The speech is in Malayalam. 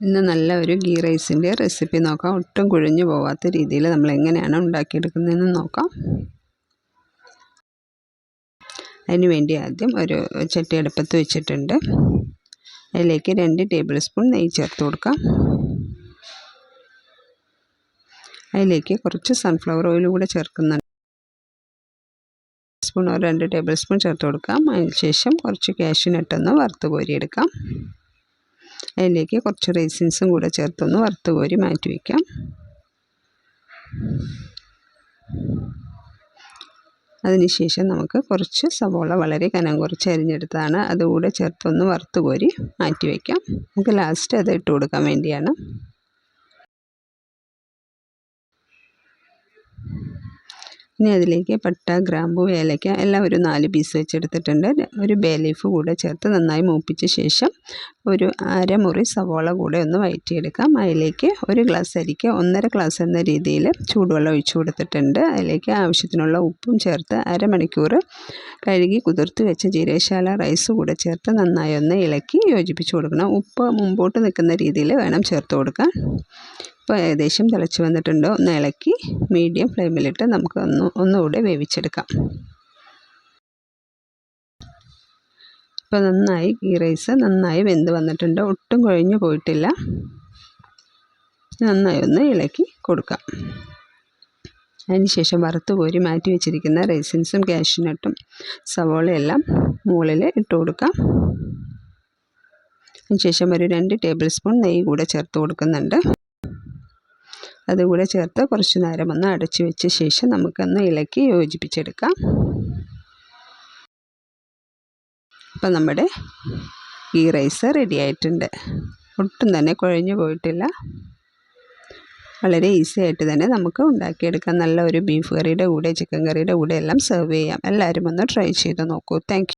ഇന്ന് നല്ല ഒരു ഗീ റൈസിന്റെ റെസിപ്പി നോക്കാം. ഒട്ടും കുഴഞ്ഞു പോവാത്ത രീതിയിൽ നമ്മൾ എങ്ങനെയാണ് ഉണ്ടാക്കിയെടുക്കുന്നതെന്ന് നോക്കാം. അതിന് വേണ്ടി ആദ്യം ഒരു ചട്ടി അടുപ്പത്ത് വെച്ചിട്ടുണ്ട്. അതിലേക്ക് രണ്ട് ടേബിൾ സ്പൂൺ നെയ്യ് ചേർത്ത് കൊടുക്കാം. അതിലേക്ക് കുറച്ച് സൺഫ്ലവർ ഓയിൽ കൂടെ ചേർക്കുന്നുണ്ട്. സ്പൂൺ ഒരു രണ്ട് ടേബിൾ സ്പൂൺ ചേർത്ത് കൊടുക്കാം. അതിന് ശേഷം കുറച്ച് കാഷ്യൂനട്ടൊന്ന് വറുത്ത് കോരിയെടുക്കാം. അതിലേക്ക് കുറച്ച് റേസിൻസും കൂടെ ചേർത്തൊന്ന് വറുത്ത് കോരി മാറ്റി വയ്ക്കാം. അതിനുശേഷം നമുക്ക് കുറച്ച് സവോള വളരെ കനം കുറച്ച് അരിഞ്ഞെടുത്താണ് അതുകൂടെ ചേർത്തൊന്ന് വറുത്ത് കോരി മാറ്റി വയ്ക്കാം. നമുക്ക് ലാസ്റ്റ് അത് ഇട്ട് കൊടുക്കാൻ വേണ്ടിയാണ്. ഇനി അതിലേക്ക് പട്ട ഗ്രാമ്പു ഏലക്ക എല്ലാം ഒരു നാല് പീസ് വെച്ചെടുത്തിട്ടുണ്ട്. ഒരു ബേ ലീഫ് കൂടെ ചേർത്ത് നന്നായി മൂപ്പിച്ച ശേഷം ഒരു അരമുറി സവോള കൂടെ ഒന്ന് വയറ്റിയെടുക്കാം. അതിലേക്ക് ഒരു ഗ്ലാസ് അരിക്ക് ഒന്നര ഗ്ലാസ് എന്ന രീതിയിൽ ചൂടുവെള്ളം ഒഴിച്ചു കൊടുത്തിട്ടുണ്ട്. അതിലേക്ക് ആവശ്യത്തിനുള്ള ഉപ്പും ചേർത്ത് അരമണിക്കൂർ കഴുകി കുതിർത്ത് വെച്ച ജീരശാല റൈസ് കൂടെ ചേർത്ത് നന്നായി ഒന്ന് ഇളക്കി യോജിപ്പിച്ച് കൊടുക്കണം. ഉപ്പ് മുമ്പോട്ട് നിൽക്കുന്ന രീതിയിൽ വേണം ചേർത്ത് കൊടുക്കാൻ. ഇപ്പോൾ ഏകദേശം തിളച്ച് വന്നിട്ടുണ്ട്. ഒന്ന് ഇളക്കി മീഡിയം ഫ്ലെയിമിലിട്ട് നമുക്ക് ഒന്ന് ഒന്നുകൂടെ വേവിച്ചെടുക്കാം. ഇപ്പോൾ നന്നായി ഗീ റൈസ് നന്നായി വെന്ത് വന്നിട്ടുണ്ട്. ഒട്ടും കുഴഞ്ഞു പോയിട്ടില്ല. നന്നായി ഒന്ന് ഇളക്കി കൊടുക്കാം. അതിനുശേഷം വറുത്ത് കോരി മാറ്റി വെച്ചിരിക്കുന്ന റൈസിൻസും കാഷ്യൂനട്ടും സവോളയെല്ലാം മുകളിൽ ഇട്ട് കൊടുക്കാം. അതിനുശേഷം ഒരു രണ്ട് ടേബിൾ സ്പൂൺ നെയ്യ് കൂടെ ചേർത്ത് കൊടുക്കുന്നുണ്ട്. അതുകൂടെ ചേർത്ത് കുറച്ച് നേരം ഒന്ന് അടച്ചു വെച്ച ശേഷം നമുക്കൊന്ന് ഇളക്കി യോജിപ്പിച്ചെടുക്കാം. അപ്പം നമ്മുടെ ഈ റൈസ് റെഡി ആയിട്ടുണ്ട്. ഒട്ടും തന്നെ കുഴഞ്ഞു പോയിട്ടില്ല. വളരെ ഈസി ആയിട്ട് തന്നെ നമുക്ക് ഉണ്ടാക്കിയെടുക്കാം. നല്ല ഒരു ബീഫ് കറിയുടെ കൂടെ ചിക്കൻ കറിയുടെ കൂടെ എല്ലാം സെർവ് ചെയ്യാം. എല്ലാവരും ഒന്ന് ട്രൈ ചെയ്ത് നോക്കൂ. താങ്ക്